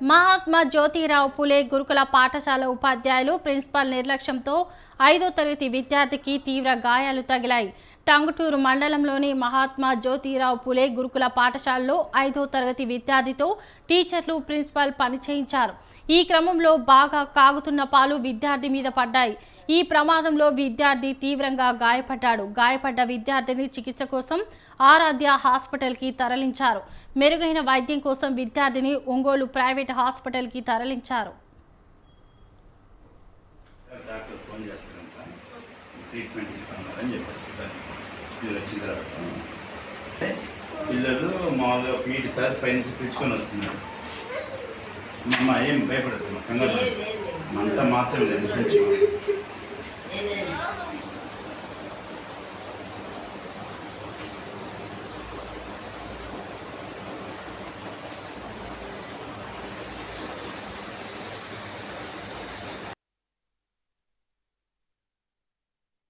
మహాత్మా జ్యోతిరావు పులే గురుకుల పాఠశాల ఉపాధ్యాయులు ప్రిన్సిపాల్ నిర్లక్ష్యంతో ఐదో తరగతి విద్యార్థికి తీవ్ర గాయాలు తగిలాయి. టంగుటూరు మండలంలోని మహాత్మా జ్యోతిరావు పులే గురుకుల పాఠశాలలో ఐదో తరగతి విద్యార్థితో టీచర్లు ప్రిన్సిపాల్ పనిచేయించారు. ఈ క్రమంలో బాగా కాగుతున్న పాలు విద్యార్థి మీద పడ్డాయి. ఈ ప్రమాదంలో విద్యార్థి తీవ్రంగా గాయపడ్డాడు. గాయపడ్డ విద్యార్థిని చికిత్స కోసం ఆరాధ్య హాస్పిటల్కి తరలించారు. మెరుగైన వైద్యం కోసం విద్యార్థిని ఒంగోలు ప్రైవేట్ హాస్పిటల్కి తరలించారు. ట్రీట్మెంట్ ఇస్తామని చెప్పారు. పిల్లలు వచ్చిన తర్వాత. పిల్లలు మామూలుగా పీటీ సార్ పైనుంచి పిలుచుకొని వస్తున్నారు. మా అమ్మ ఏం భయపడదు మా. మా అంతా మాత్రం లేదు